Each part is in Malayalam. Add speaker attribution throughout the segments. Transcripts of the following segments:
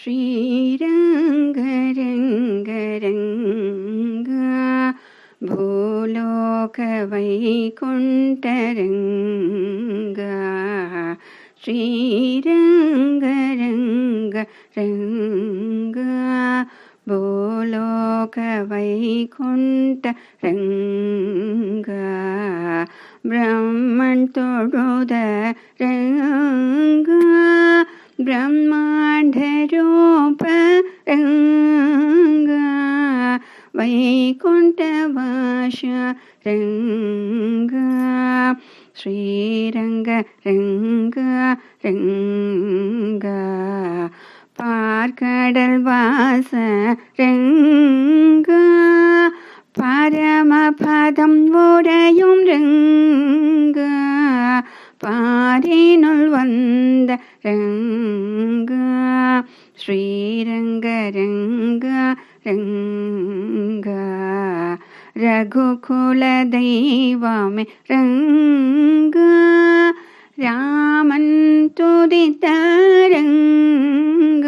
Speaker 1: ശ്രീരംഗരംഗരംഗ ഭൂലോകവൈകുണ്ഠരംഗ ശ്രീരംഗരംഗരംഗ ഭൂലോകവൈകുണ്ഠരംഗ ബ്രഹ്മൺ തൊഴുത രംഗ ബ്രഹ്മാണ്ഡരൂപ రంగా వైకుంఠ భాష రంగా శ్రీరంగ రంగా రంగా பார்க்கடல் வாச ரெங்கா பரமபதம் உடையும் ரெங்கா பாரினுள் வந்த ரெங்கா ಶ್ರೀರಂಗರಂಗ ರಂಗ ರಘುಕುಲ ದೈವಮೆ ರಂಗ ರಾಮನ್ ತುದಿತ ರಂಗ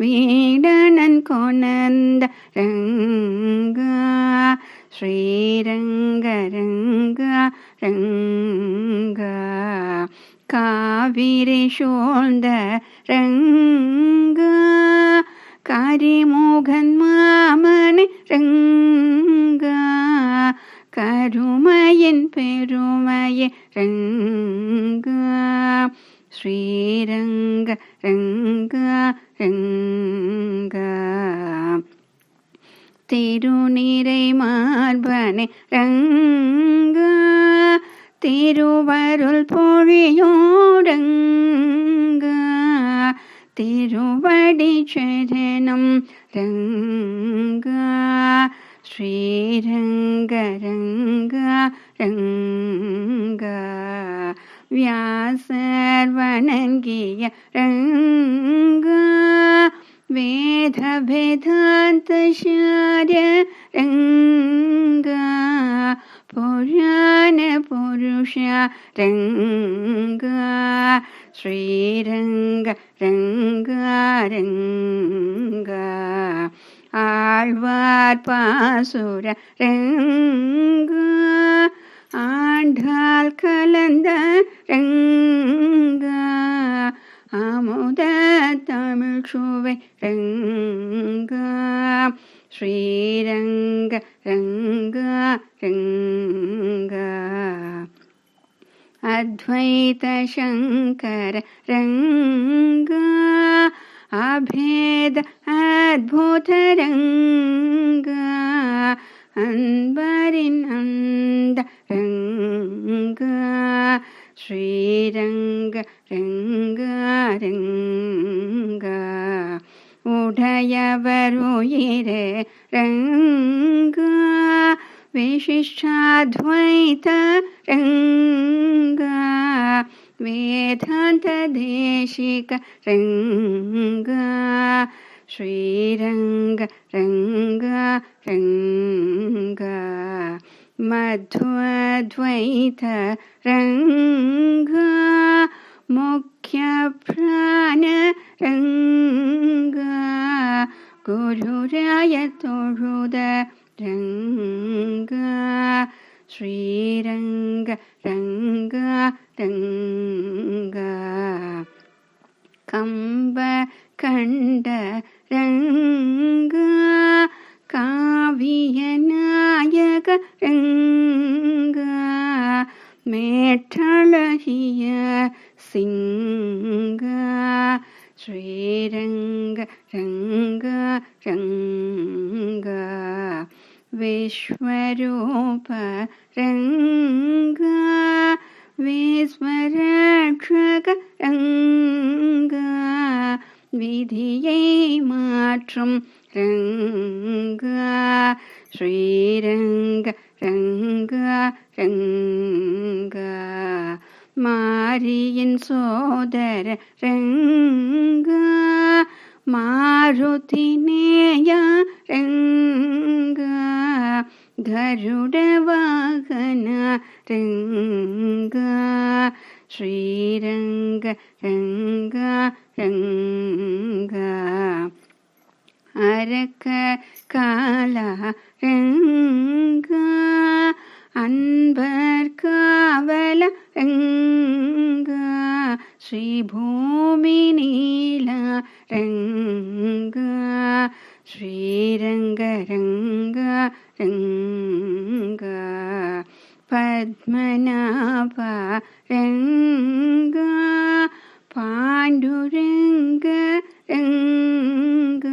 Speaker 1: வீடனன் கொணந்த ரங்கா. ஸ்ரீரங்க ரங்கா ரங்கா. காவிரி சோழ்ந்த രംഗ കരിമോഹൻ മാമനെ രംഗ കരുമയൻ പെരുമയ രംഗ ശ്രീരംഗ രംഗ രംഗ திருநீரை மார்பனை ரங்க திருவருள் பொழியோடங்க തിരുവടി ചരണം രംഗ ശ്രീരംഗ രംഗ രംഗ. വ്യാസർ വണങ്ങിയ രംഗ വേദവേദാന്തശാര്യ രംഗ. പുരാണ പുരുഷ രംഗ ശ്രീരംഗ ஆழ்வார் பாசுர ரெங்கு. ஆண்டால் கலந்த ரெங்க. அமுத தமிழ் சுவை ரெங்க. ஸ்ரீரங்க ரங்க ரங்க. அத்வைத சங்கர ரங்க. அபேத அத்புதரங்க அன்பரின் அந்த ரங்க ஸ்ரீரங்க ரங்க. ரங்க உடையவருயிரு ரங்க विशिष्टाद्वैत रङ्गा वेदान्तदेशिक रङ्गा ശ്രീരംഗ രംഗ രംഗ. മധ്വദ്വൈത രംഗ മുഖ്യ പ്രാണ രംഗ. ഗുരുരായ തൊഴുത രംഗ. ശ്രീരംഗ രംഗ രംഗ. सिया सिंगा श्रीरङ्ग रङ्ग रङ्ग विश्वरूप रङ्ग विस्मरक्षक रङ्ग വിധിയെ മാറ്റും രംഗ ശ്രീരംഗ രംഗ രംഗ அரியின் சோதர ரெங்க மாருதினேய ரெங்க கருட வாகன ரெங்க ஸ்ரீரங்க ரங்க ரங்க அரக்க கால ரங்க அன்பர் காவல ரங்க രംഗ പത്മനാഭ രംഗ പാണ്ഡുരംഗ രംഗ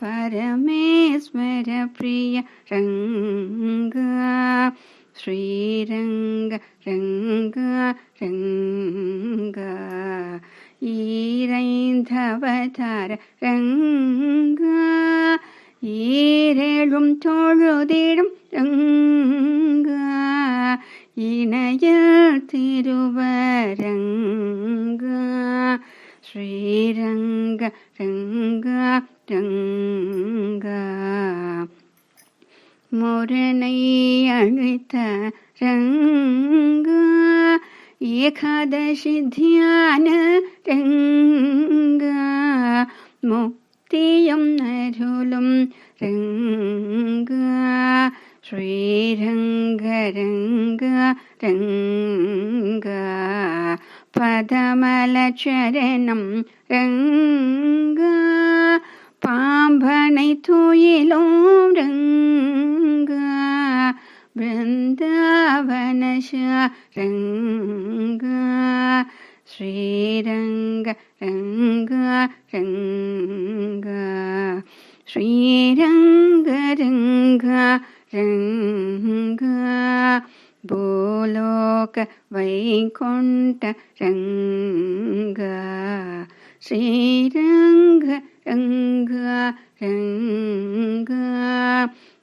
Speaker 1: പരമേശ്വര പ്രിയ രംഗ ശ്രീരംഗ രംഗ രംഗ ഈരൈന്ധവതാര രംഗ ഈരേഴും തൊഴുതിടും രംഗ ഇണയ തിരുവരംഗ. ശ്രീരംഗ രംഗ രംഗ. മുരനൈ അഴിത്ത രംഗ. ഏകാദശി ധ്യാന രംഗ. മുക്തിയും നരുലും രംഗ ശ്രീരംഗരംഗ രംഗ. പദമലചരണം രംഗ. രംഗ രംഗ ശ്രീരംഗ രംഗ രംഗ ഭൂലോക വൈകുണ്ഠ രംഗ ശ്രീരംഗ രംഗ രംഗ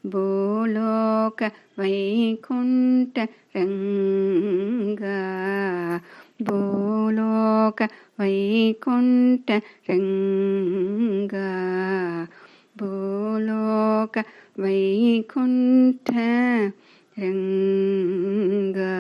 Speaker 1: ഭൂലോക വൈകുണ്ഠ രംഗ ఒక వైకుంఠ రంగా భూలోక వైకుంఠ రంగా